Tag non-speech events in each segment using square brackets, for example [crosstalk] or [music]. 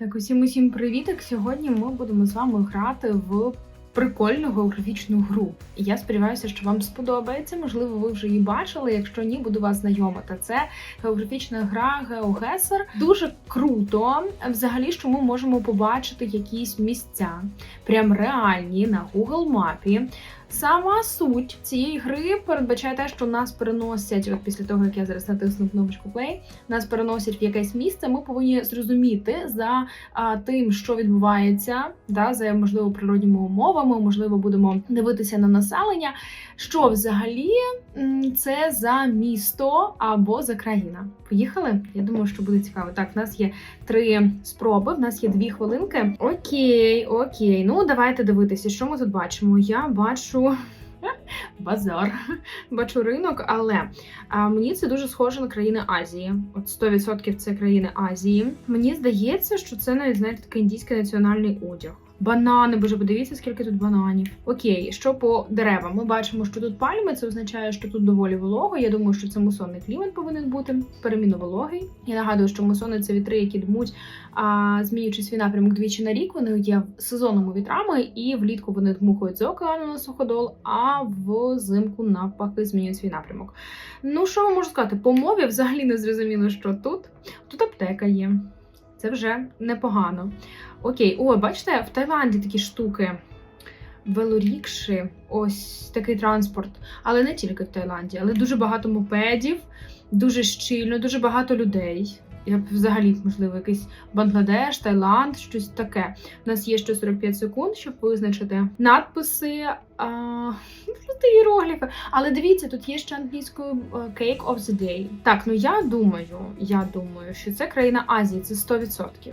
Так, усім усім привітик. Сьогодні ми будемо з вами грати в прикольну географічну гру. Я сподіваюся, що вам сподобається. Можливо, ви вже її бачили. Якщо ні, буду вас знайомити. Це географічна гра GeoGuessr. Дуже круто. Взагалі, що ми можемо побачити якісь місця, прям реальні на Google мапі. Сама суть цієї гри передбачає те, що нас переносять, от після того як я зараз натисну кнопочку play, нас переносять в якесь місце. Ми повинні зрозуміти за а, тим, що відбувається, да, за можливо природніми умовами, можливо, будемо дивитися на населення. Що взагалі це за місто або за країна? Поїхали? Я думаю, що буде цікаво. Так, в нас є три спроби. В нас є дві хвилинки. Окей, окей. Ну давайте дивитися, що ми тут бачимо. Я бачу. [laughs] Базар, [laughs] бачу ринок, але а, мені це дуже схоже на країни Азії. От 100% це країни Азії. Мені здається, що це навіть знаєте такий індійський національний одяг. Банани, боже, подивіться, скільки тут бананів. Окей, що по деревам? Ми бачимо, що тут пальми, це означає, що тут доволі волого. Я думаю, що це мусонний клімат повинен бути. Переміну вологий. Я нагадую, що мусони це вітри, які дмуть, а, змінюючи свій напрямок двічі на рік. Вони є сезонними вітрами, і влітку вони дмухають з океану на суходол, а взимку навпаки змінюють свій напрямок. Ну що ви можу сказати? По мові взагалі не зрозуміло, що тут. Тут аптека є. Це вже непогано. Окей, о, бачите, в Таїланді такі штуки. Велорікші, ось такий транспорт. Але не тільки в Таїланді, але дуже багато мопедів, дуже щільно, дуже багато людей. Я б взагалі, можливо, якийсь Бангладеш, Таїланд, щось таке. У нас є ще 45 секунд, щоб визначити надписи, а, просто іерогліфи. Але дивіться, тут є ще англійською е, Cake of the Day. Так, ну я думаю, я думаю, що це країна Азії, це 100%.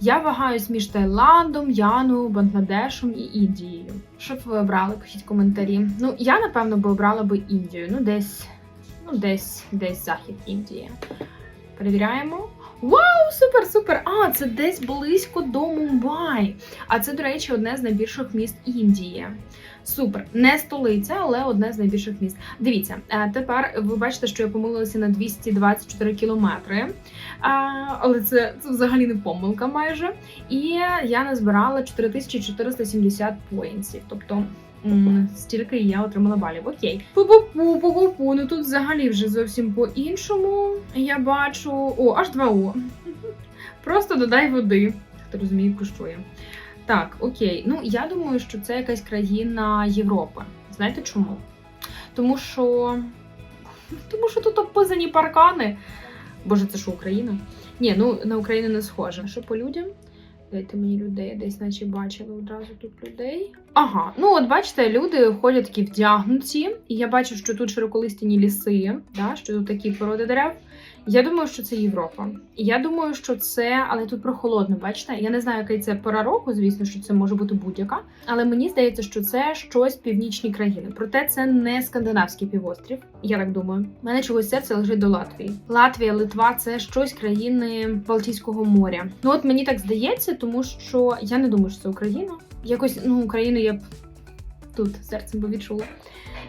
Я вагаюсь між Таїландом, Яною, Бангладешем і Індією. Що б ви обрали? Пишіть коментарі. Ну, я напевно би обрала би Індію. Ну, десь, ну, десь, десь захід Індії. Перевіряємо. Вау, супер, супер! А, це десь близько до Мумбай. А це, до речі, одне з найбільших міст Індії. Супер, не столиця, але одне з найбільших міст. Дивіться, е, тепер ви бачите, що я помилилася на 224 кілометри. Але це, це взагалі не помилка майже. І я назбирала 4470 поінтів. Тобто. М, Стільки я отримала балів. Окей. Пу-пу-пу, пу-пу-пу. Ну тут взагалі вже зовсім по-іншому. Я бачу. О, аж 2 О. [laughs] Просто додай води. Хто розуміє, я. Так, окей. Ну я думаю, що це якась країна Європи. Знаєте чому? Тому що. [laughs] Тому що тут описані паркани. Боже, це що Україна? Ні, ну на Україну не схоже. Що по людям? Дайте мені людей, десь наче бачила одразу тут людей. Ага, ну от бачите, люди ходять такі вдягнуті, і я бачу, що тут широколистяні ліси, да, що тут такі породи дерев. Я думаю, що це Європа. Я думаю, що це, але тут прохолодно, бачите? Я не знаю, який це пора року, звісно, що це може бути будь-яка. Але мені здається, що це щось північні країни. Проте це не скандинавський півострів. Я так думаю. У мене чогось серце лежить до Латвії. Латвія, Литва це щось країни Балтійського моря. Ну от мені так здається, тому що я не думаю, що це Україна. Якось ну Україну я б тут серцем би відчула.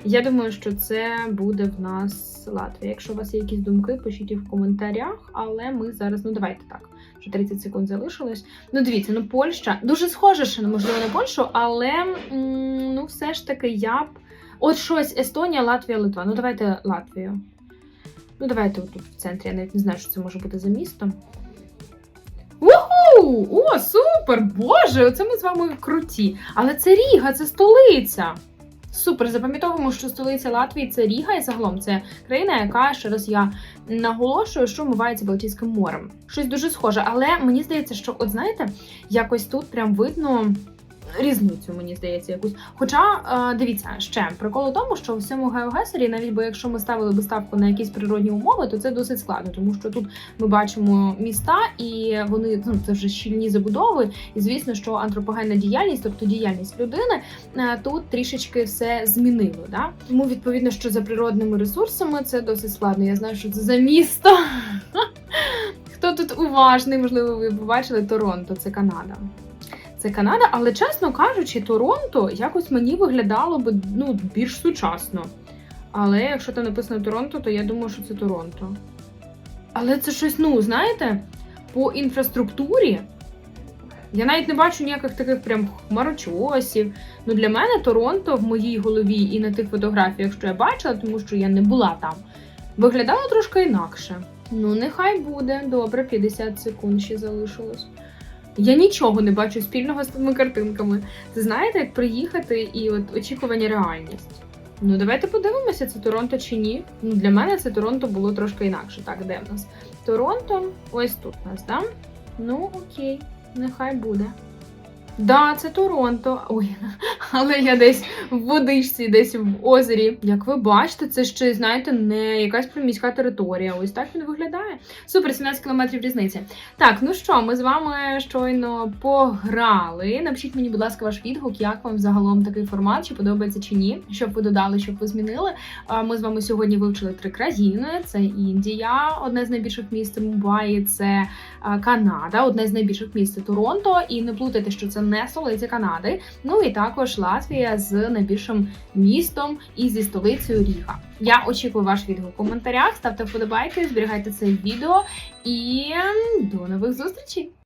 Я думаю, що це буде в нас Латвія. Якщо у вас є якісь думки, пишіть їх в коментарях. Але ми зараз, ну давайте так. Вже 30 секунд залишилось. Ну, дивіться, ну Польща дуже схоже, ще можливо на Польщу, але ну все ж таки я б. От щось Естонія, Латвія, Литва. Ну давайте Латвію. Ну, давайте тут в центрі. Я навіть не знаю, що це може бути за місто. Уху! О, супер! Боже, оце ми з вами круті. Але це Ріга, це столиця. Супер, запам'ятовуємо, що столиця Латвії це Ріга, і загалом це країна, яка ще раз я наголошую, що вмивається Балтійським морем. Щось дуже схоже, але мені здається, що, от знаєте, якось тут прям видно. Різницю, мені здається, якусь. Хоча е, дивіться ще прикол у тому, що в цьому геогесері, навіть бо якщо ми ставили би ставку на якісь природні умови, то це досить складно, тому що тут ми бачимо міста, і вони ну це вже щільні забудови. І звісно, що антропогенна діяльність, тобто діяльність людини, е, тут трішечки все змінило. Да? Тому відповідно, що за природними ресурсами це досить складно. Я знаю, що це за місто. [laughs] Хто тут уважний, можливо, ви побачили Торонто, це Канада. Це Канада, але чесно кажучи, Торонто якось мені виглядало би ну, більш сучасно. Але якщо там написано Торонто, то я думаю, що це Торонто. Але це щось, ну, знаєте, по інфраструктурі Я навіть не бачу ніяких таких прям хмарочосів. Ну для мене Торонто в моїй голові і на тих фотографіях, що я бачила, тому що я не була там, виглядало трошки інакше. Ну, нехай буде. Добре, 50 секунд ще залишилось. Я нічого не бачу спільного з тими картинками. Це знаєте, як приїхати і от очікування реальність. Ну, давайте подивимося, це Торонто чи ні. Ну, для мене це Торонто було трошки інакше. Так, де в нас? Торонто, ось тут у нас, да? Ну, окей, нехай буде. Да, це Торонто. Ой, але я десь в водичці, десь в озері. Як ви бачите, це ще, знаєте, не якась приміська територія. Ось так він виглядає. Супер, 17 кілометрів різниці. Так, ну що, ми з вами щойно пограли. Напишіть мені, будь ласка, ваш відгук, як вам загалом такий формат, чи подобається чи ні, що б ви додали, що б ви змінили. Ми з вами сьогодні вивчили три країни: це Індія, одне з найбільших міст Мумбаї, це Канада, одне з найбільших міст Торонто. І не плутайте, що це не столиця Канади. Ну і також Латвія з найбільшим містом і зі столицею Ріга. Я очікую ваш відгук у коментарях. Ставте вподобайки, зберігайте це відео і до нових зустрічей!